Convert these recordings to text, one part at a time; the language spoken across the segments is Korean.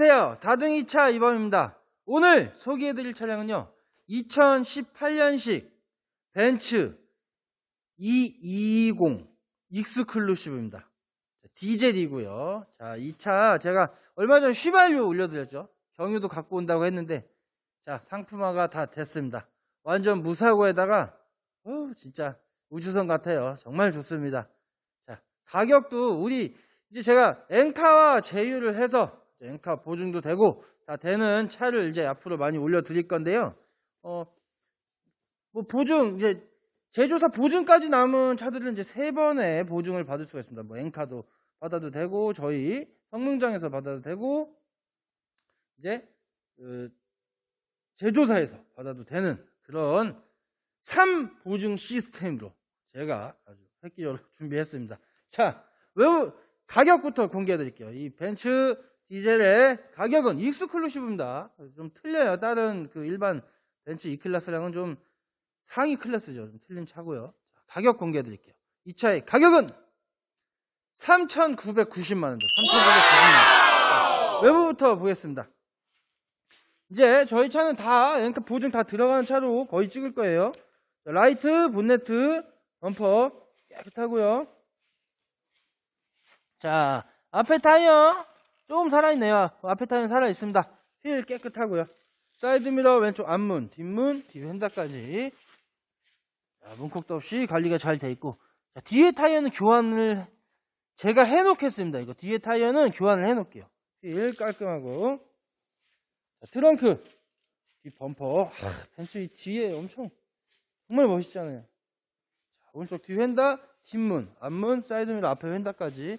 안녕하세요. 다둥이 차 이범입니다. 오늘 소개해드릴 차량은요. 2018년식 벤츠 220 익스클루시브입니다. 디젤이고요. 자, 이 차 제가 얼마 전에 휘발유 올려드렸죠. 경유도 갖고 온다고 했는데 자, 상품화가 다 됐습니다. 완전 무사고에다가 어, 진짜 우주선 같아요. 정말 좋습니다. 자, 가격도 우리 이제 제가 엔카와 제휴를 해서 엔카 보증도 되고 다 되는 차를 이제 앞으로 많이 올려드릴 건데요. 어, 뭐 보증 이제 제조사 보증까지 남은 차들은 이제 세 번의 보증을 받을 수가 있습니다. 뭐 엔카도 받아도 되고 저희 성능장에서 받아도 되고 이제 그 제조사에서 받아도 되는 그런 3 보증 시스템으로 제가 아주 획기적으로 준비했습니다. 자, 외부 가격부터 공개해 드릴게요. 이 벤츠 디젤의 가격은 익스클루시브입니다. 좀 틀려요. 다른 그 일반 벤츠 E클래스랑은 좀 상위 클래스죠. 좀 틀린 차고요. 자, 가격 공개해 드릴게요. 이 차의 가격은 3,990만 원입니다. 3,990만 원. 외부부터 보겠습니다. 이제 저희 차는 다 앵커 보증 다 들어가는 차로 거의 찍을 거예요. 자, 라이트, 본네트, 범퍼 깨끗하고요. 자, 앞에 타이어 조금 살아있네요. 앞에 타이어는 살아있습니다. 휠 깨끗하고요. 사이드미러 왼쪽 앞문, 뒷문, 뒷핸다까지 자, 문콕도 없이 관리가 잘 돼 있고 자, 뒤에 타이어는 교환을 제가 해놓겠습니다. 이거 뒤에 타이어는 교환을 해놓을게요. 휠 깔끔하고 자, 트렁크 뒷 범퍼 아, 벤츠 이 뒤에 엄청 정말 멋있잖아요. 자, 오른쪽 뒤 휀다 뒷문 앞문 사이드미러 앞에 휀다까지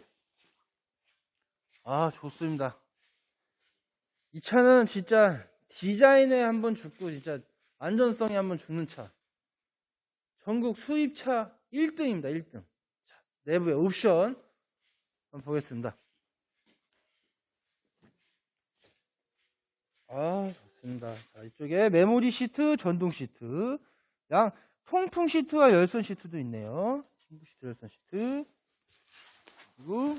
아 좋습니다. 이 차는 진짜 디자인에 한번 죽고 진짜 안전성에 한번 죽는 차. 전국 수입차 1등입니다. 1등. 자, 내부의 옵션 한번 보겠습니다. 아 좋습니다. 자, 이쪽에 메모리 시트, 전동 시트, 양 통풍 시트와 열선 시트도 있네요. 통풍 시트, 열선 시트. 그리고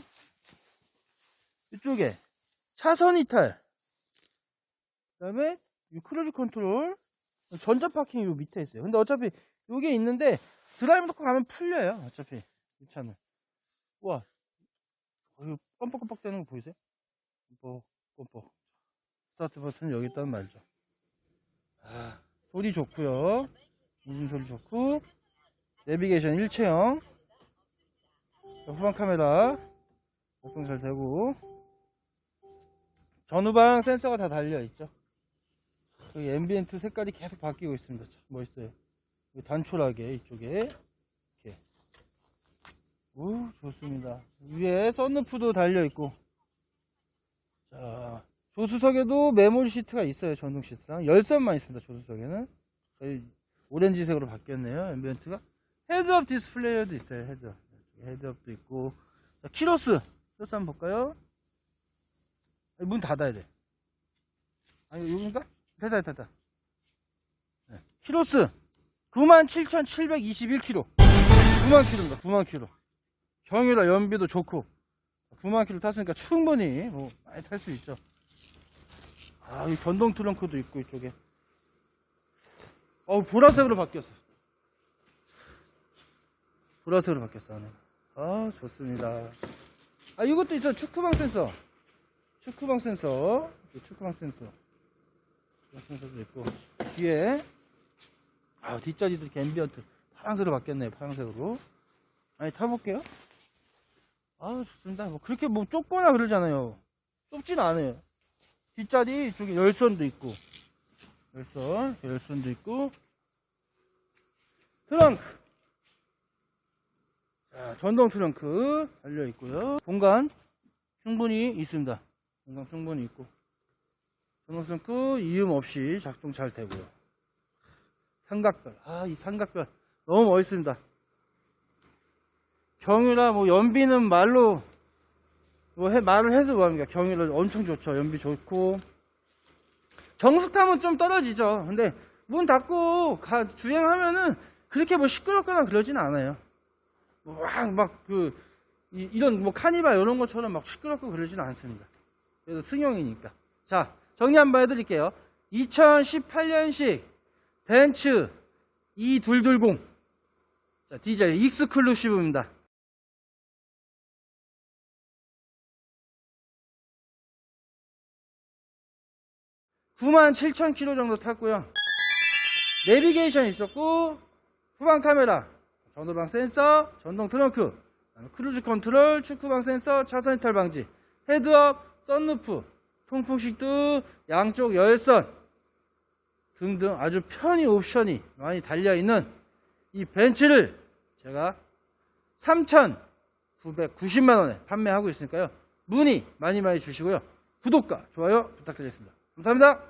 이쪽에 차선 이탈. 그 다음에 이 크루즈 컨트롤 전자 파킹 요 밑에 있어요. 근데 어차피 요게 있는데 드라이브 놓고 가면 풀려요. 어차피 이 차는. 와, 어, 껌뻑껌뻑 되는 거 보이세요? 껌뻑 껌뻑. 스타트 버튼 여기 있다는 말죠. 아, 소리 좋고요. 무슨 소리 좋고 내비게이션 일체형. 자, 후방 카메라 작동 잘 되고 전후방 센서가 다 달려 있죠. 여기 앰비엔트 색깔이 계속 바뀌고 있습니다. 참 멋있어요. 단촐하게 이쪽에 이렇게. 오 좋습니다. 위에 썬루프도 달려 있고. 자 조수석에도 메모리 시트가 있어요. 전동 시트랑 열선만 있습니다. 조수석에는 오렌지색으로 바뀌었네요. 앰비엔트가 헤드업 디스플레이어도 있어요. 헤드업 헤드업도 있고. 자 키로스 키로스 한번 볼까요? 문 닫아야 돼. 아니, 여긴가? 됐다, 됐다, 됐다. 네. 키로스 97,721km. 9만 킬로입니다. 9만 킬로. 경유라 연비도 좋고 9만 킬로 탔으니까 충분히 뭐 많이 탈 수 있죠. 아, 이 전동 트렁크도 있고 이쪽에. 어, 보라색으로 바뀌었어. 보라색으로 바뀌었어 안에. 아, 좋습니다. 아, 이것도 있어. 축구방 센서. 축구방 센서, 축구방 센서, 축구방 센서도 있고 뒤에 아 뒷자리도 이렇게 앰비언트 파란색으로 바뀌었네요. 파란색으로. 아니 타볼게요. 아 좋습니다. 뭐 그렇게 뭐 좁거나 그러잖아요. 좁진 않아요. 뒷자리 쪽에 열선도 있고 열선, 열선도 있고 트렁크. 자 전동 트렁크 달려 있고요. 공간 충분히 있습니다. 공간 충분히 있고. 전원스크 이음 없이 작동 잘 되고요. 삼각별. 아 이 삼각별. 너무 멋있습니다. 경유라 뭐 연비는 말로 뭐 해, 말을 해서 뭐합니까? 경유라 엄청 좋죠. 연비 좋고. 정숙함은 좀 떨어지죠. 근데 문 닫고 가, 주행하면은 그렇게 뭐 시끄럽거나 그러진 않아요. 막그 이런 뭐 카니발 이런 것처럼 막 시끄럽고 그러진 않습니다 그래서 승용이니까. 자, 정리 한번 해드릴게요. 2018년식 벤츠 E220 자, 디젤 익스클루시브입니다. (9 7 0 0 0 킬로 정도 탔고요 내비게이션 있었고 후방 카메라 전후방 센서 전동 트렁크 크루즈 컨트롤 축구방 센서 차선 이탈 방지 헤드업 썬루프, 통풍식도 양쪽 열선 등등 아주 편의 옵션이 많이 달려있는 이 벤츠를 제가 3,990만원에 판매하고 있으니까요. 문의 많이 많이 주시고요. 구독과 좋아요 부탁드리겠습니다. 감사합니다.